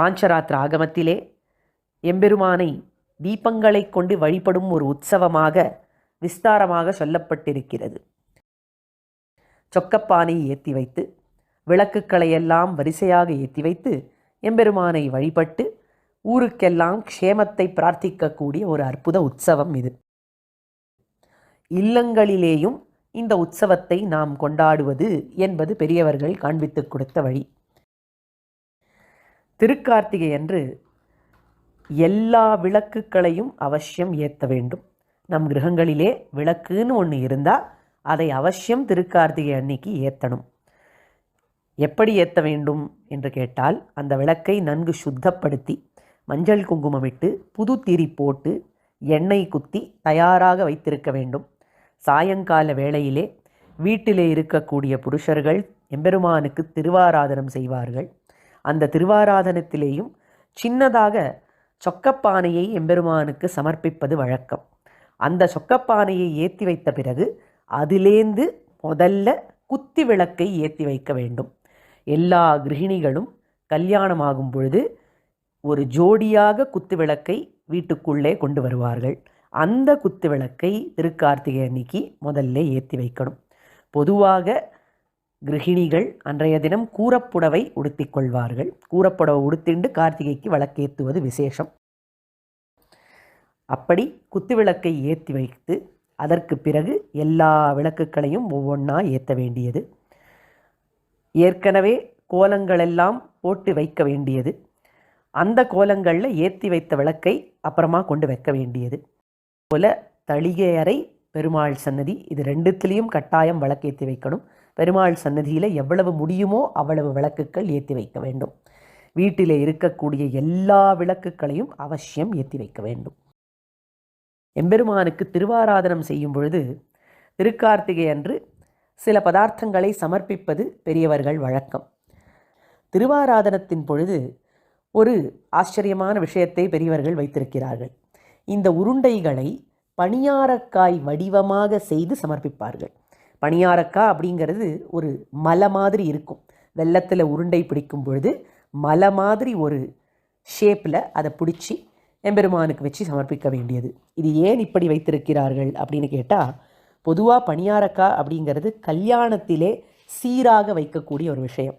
பாஞ்சராத்திர ஆகமத்திலே எம்பெருமானை தீபங்களை கொண்டு வழிபடும் ஒரு உற்சவமாக விஸ்தாரமாக சொல்லப்பட்டிருக்கிறது. சொக்கப்பானை ஏற்றி வைத்து விளக்குகளையெல்லாம் வரிசையாக ஏற்றி வைத்து எம்பெருமானை வழிபட்டு ஊருக்கெல்லாம் க்ஷேமத்தை பிரார்த்திக்கக்கூடிய ஒரு அற்புத உற்சவம் இது. இல்லங்களிலேயும் இந்த உற்சவத்தை நாம் கொண்டாடுவது என்பது பெரியவர்கள் காண்பித்துக் கொடுத்த வழி. திருக்கார்த்திகை அன்று எல்லா விளக்குகளையும் அவசியம் ஏற்ற வேண்டும். நம் கிரகங்களிலே விளக்குன்னு ஒன்று இருந்தால் அதை அவசியம் திருக்கார்த்திகை அன்னைக்கு ஏற்றணும். எப்படி ஏற்ற வேண்டும் என்று கேட்டால் அந்த விளக்கை நன்கு சுத்தப்படுத்தி மஞ்சள் குங்குமமிட்டு புது திரி போட்டு எண்ணெய் குத்தி தயாராக வைத்திருக்க வேண்டும். சாயங்கால வேளையிலே வீட்டிலே இருக்கக்கூடிய புருஷர்கள் எம்பெருமானுக்கு திருவாராதனம் செய்வார்கள். அந்த திருவாராதனத்திலேயும் சின்னதாக சொக்கப்பானையை எம்பெருமானுக்கு சமர்ப்பிப்பது வழக்கம். அந்த சொக்கப்பானையை ஏற்றி வைத்த பிறகு அதிலேந்து முதல்ல குத்தி விளக்கை ஏற்றி வைக்க வேண்டும். எல்லா கிருகிணிகளும் கல்யாணமாகும் பொழுது ஒரு ஜோடியாக குத்து விளக்கை வீட்டுக்குள்ளே கொண்டு வருவார்கள். அந்த குத்து விளக்கை திருக்கார்த்திகை அன்னைக்கு முதல்ல ஏற்றி வைக்கணும். பொதுவாக கிருகிணிகள் அன்றைய தினம் கூரப்புடவை உடுத்திக்கொள்வார்கள். கூரப்புடவை உடுத்திண்டு கார்த்திகைக்கு விளக்கேற்றுவது விசேஷம். அப்படி குத்து விளக்கை ஏற்றி வைத்து அதற்கு பிறகு எல்லா விளக்குகளையும் ஒவ்வொன்றா ஏற்ற வேண்டியது. ஏற்கனவே கோலங்களெல்லாம் போட்டு வைக்க வேண்டியது. அந்த கோலங்களில் ஏற்றி வைத்த விளக்கை அப்புறமா கொண்டு வைக்க வேண்டியது. போல தளிகை அறை பெருமாள் சன்னதி இது ரெண்டுத்துலேயும் கட்டாயம் விளக்கேற்றி வைக்கணும். பெருமாள் சன்னதியில் எவ்வளவு முடியுமோ அவ்வளவு விளக்குகள் ஏற்றி வைக்க வேண்டும். வீட்டில் இருக்கக்கூடிய எல்லா விளக்குகளையும் அவசியம் ஏற்றி வைக்க வேண்டும். எம்பெருமானுக்கு திருவாராதனம் செய்யும் பொழுது திருக்கார்த்திகை அன்று சில பதார்த்தங்களை சமர்ப்பிப்பது பெரியவர்கள் வழக்கம். திருவாராதனத்தின் பொழுது ஒரு ஆச்சரியமான விஷயத்தை பெரியவர்கள் வைத்திருக்கிறார்கள். இந்த உருண்டைகளை பணியாரக்காய் வடிவமாக செய்து சமர்ப்பிப்பார்கள். பணியாரக்கா அப்படிங்கிறது ஒரு மலை மாதிரி இருக்கும். வெள்ளத்தில் உருண்டை பிடிக்கும் பொழுது மலை மாதிரி ஒரு ஷேப்பில் அதை பிடிச்சி எம்பெருமானுக்கு வச்சு சமர்ப்பிக்க வேண்டியது. இது ஏன் இப்படி வைத்திருக்கிறார்கள் அப்படின்னு கேட்டால் பொதுவாக பணியாரக்கா அப்படிங்கிறது கல்யாணத்திலே சீராக வைக்கக்கூடிய ஒரு விஷயம்.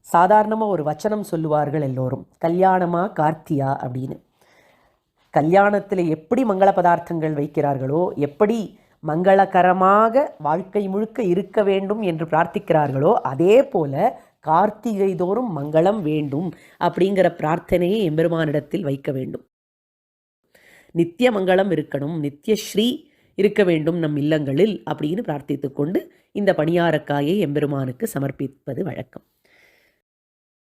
சாதாரணமாக ஒரு வச்சனம் சொல்லுவார்கள் எல்லோரும் கல்யாணமா கார்த்தியா அப்படின்னு. கல்யாணத்தில் எப்படி மங்கள பதார்த்தங்கள் வைக்கிறார்களோ எப்படி மங்களகரமாக வாழ்க்கை முழுக்க இருக்க வேண்டும் என்று பிரார்த்திக்கிறார்களோ அதே போல கார்த்திகை தோறும் மங்களம் வேண்டும் அப்படிங்கிற பிரார்த்தனையை எம்பெருமானிடத்தில் வைக்க வேண்டும். நித்திய மங்களம் இருக்கணும் நித்யஸ்ரீ இருக்க வேண்டும் நம் இல்லங்களில் அப்படின்னு பிரார்த்தித்து கொண்டு இந்த பணியாரக்காயை எம்பெருமானுக்கு சமர்ப்பிப்பது வழக்கம்.